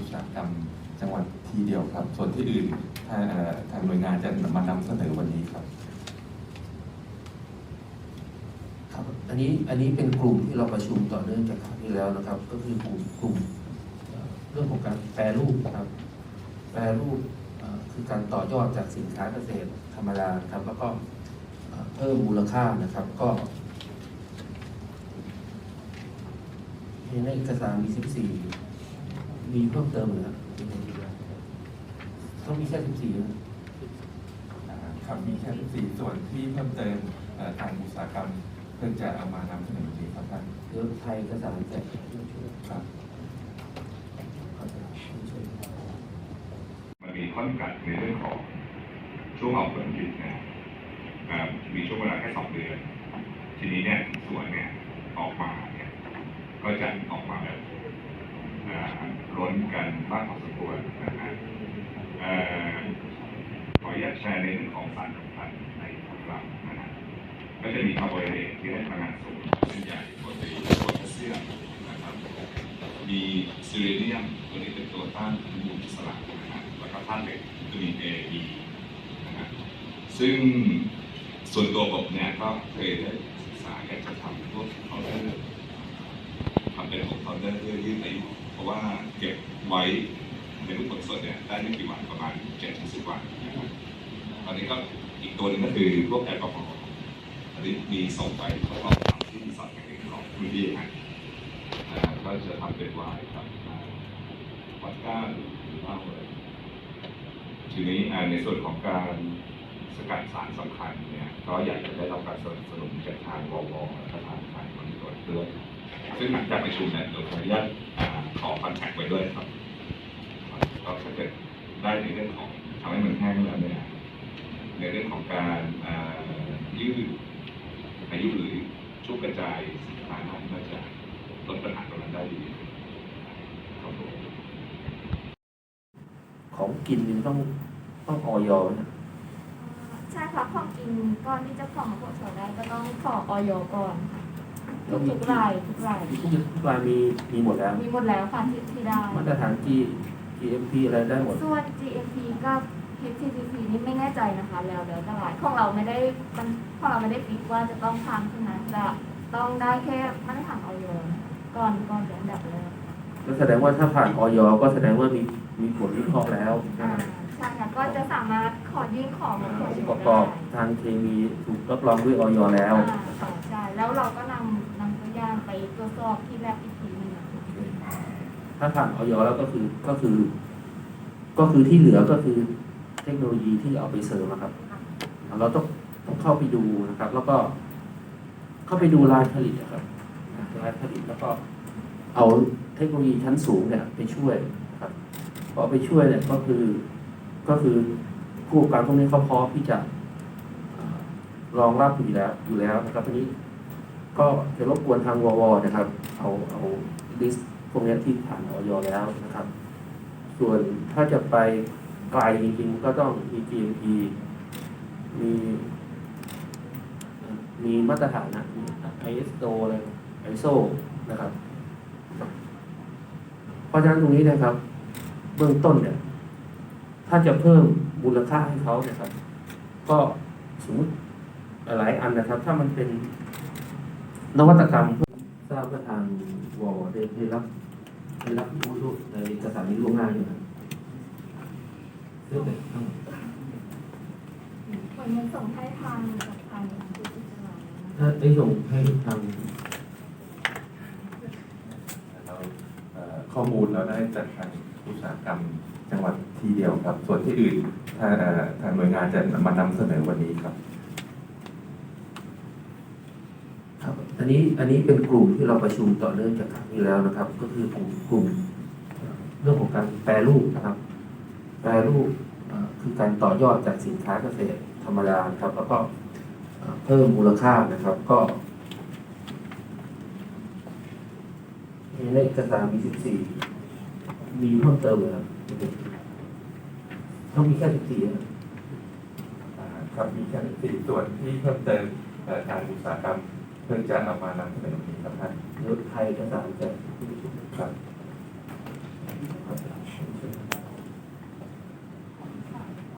อุตสาหกรรมจังหวัดทีเดียวครับ ส่วนที่อื่นทางทางหน่วยงานจะมานำเสนอวันนี้ครับ ครับอันนี้อันนี้เป็นกลุ่มที่เราประชุมต่อเนื่องจากครั้งที่แล้วนะครับ ก็คือกลุ่มกลุ่มเอ่อเรื่องของการแปรรูปนะครับ แปรรูปเอ่อคือการต่อยอดจากสินค้าเกษตรธรรมดาครับแล้วก็เอ่อเพิ่มมูลค่านะครับก็ในเอกสารมี14 มีเพิ่มเติมเหรือต้องมีแค่14นะอ่าครับมีแค่สี่ส่วนที่เพิ่มเติมเอ่อทางอุตสาหกรรมเพื่อจะเอามานำเสนอวันนี้ครับท่านเดี๋ยวไทยเอกสารแจกครับมันมีข้อจำกัดในเรื่องของช่วงออกผลผลิตนะอ่ามีช่วงเวลาแค่สองเดือน ทีนี้เนี่ยสวนเนี่ยออกมาเนี่ยก็จะออกมาแบบอ่าล้น กันมากพอสมควรนะฮะขออนุญาตแชร์ในเรื่องของสารสำคัญในของเรานะฮะก็จะมีคาร์โบไฮเดรตที่ให้พลังงานสูงเส้นใหญ่โปรตีนโพแทสเซียมนะครับมีซิเรเนียมตัวนี้เป็นตัวต้านอนุมูลอิสระนะฮะแล้วก็ธาตุเหล็กวิตามิน A E นะฮะซึ่งส่วนตัวผมเนี่ยก็เคยได้ศึกษาอยากจะทำพวกพาวเดอร์ทำเป็นพวกพาวเดอร์เพื่อยืดอายุเพราะว่าเก็บ ไว้ในรูปผลสดเนี่ยได้ไม่กี่วันประมาณเจ็ดถึงสิบวันนะครับตอนนี้ก็อีกตัวหนึงก็คือพวกแอลกอฮอล์อันนี้มีส่งไปทดลองทำที่รีสอร์ทแห่งหนึ่งของพื้นที่ฮะก็จะทำเป็นไวน์กับวัดก้าหรือเหล้าอะไรทีนี้ในส่วนของการ สกัดสารสำคัญเนี่ยก็อยากจะได้รับการสนับสนุนจากทางววและทางทางบริษัทด้วยซึ่งหลังจากประชุมเนี่ยเราขออนุญาตขอคอนแทคไว้ด้วยครับก็ถ้าเกิดได้ในเรื่องของทำให้มันแห้งแล้วเนี่ยในเรื่องของการยืดอายุหรือช่วงกระจายสินค้าน่าจะลดปัญหาตรงนั้นได้ดีครับผมของกินนี่ต้องต้องออยนะ ใช่ค่ะของกินก่อนที่จะของพวกเราได้ก็ต้องขอออยก่อนค่ะทุกทุกๆรายทุกรายทุกทุกรายมีมีหมดแล้ว มีหมดแล้วค่ะที่ที่ได้ มาตรฐาน G GMP อะไรได้หมด ส่วน GMP กับ HTTP นี่ไม่แน่ใจนะคะ แล้วแล้วแต่รายของเราไม่ได้มันของเราไม่ได้ฟิกว่าจะต้องทำใช่ไหมจะต้องได้แค่มาตรฐานออยก่อนก่อนเป็นอันดับแรกก็แสดงว่าถ้าผ่านออยก็แสดงว่ามีมีผลวิเคราะห์แล้วอ่า ใช่ค่ะก็จะสามารถขอยื่นขอมาตรวจองค์สปอบระกได้อบทางเคมีถูกรับรองด้วยออยแล้ว อ่าค่ะใช่แล้วเราก็นำนำตัวอย่างไปตรวจสอบที่แลบอีกทีหนึงนะคะถ้าผ่านออยแล้วก็คือก็คือ ก็คือที่เหลือก็คือเทคโนโลยีที่เอาไปเสริมอะครับ เราต้องต้องเข้าไปดูนะครับ แล้วก็ เข้าไปดูลายผลิตอะครับลายผลิตแล้วก็ เอาเทคโนโลยีชั้นสูงเนี่ย ไปช่วยนะครับพอไปช่วยเนี่ยก็คือ ก็คือผู้ประกอบการพวกนี้เขาพร้อมที่จะรองรับอยู่แล้วอยู่แล้วนะครับทีนี้ ก็จะรบกวนทางวอวนะครับ เอาเอาลิสต์พวกนี้ที่ผ่านออยแล้วนะครับ ส่วนถ้าจะไปไกลจริงๆก็ต้องมี GMP มีมีมาตรฐานนะมี ISO อะไร ISO นะครับ เพราะฉะนั้นตรงนี้นะครับ เบื้องต้นเนี่ย ถ้าจะเพิ่มมูลค่าให้เขาเนี่ยครับ ก็สมมติหลายอันนะครับ ถ้ามันเป็นนวัตกรรมทราบว่าทางวอได้ได้รับได้รับรู้รูปในเอกสารนี้ล่วงหน้าอยู่นะเรื่องไหนบ้างผลมันส่งให้ทางกับทางผู้พิจารณาถ้าได้ส่งให้ทางเราเอ่อข้อมูลเราได้จากทาง อุตสาหกรรมจังหวัดทีเดียวครับ ส่วนที่อื่นทางทางหน่วยงานจะมานำเสนอวันนี้ครับ ครับอันนี้อันนี้เป็นกลุ่มที่เราประชุมต่อเนื่องจากครั้งที่แล้วนะครับ ก็คือกลุ่มกลุ่มเอ่อเรื่องของการแปรรูปนะครับ แปรรูปเอ่อคือการต่อยอดจากสินค้าเกษตรธรรมดานะครับ แล้วก็เอ่อเพิ่มมูลค่านะครับ ก็ในเอกสารมี14 มีเพิ่มเติมเหรอครับต้องมีแค่สิบสี่ครับมีแค่สี่ส่วนที่เพิ่มเติมทางอุตสาหกรรม เพื่อจะเอามานำเสนอนี้ครับท่านรถไทยกระสานจะครับ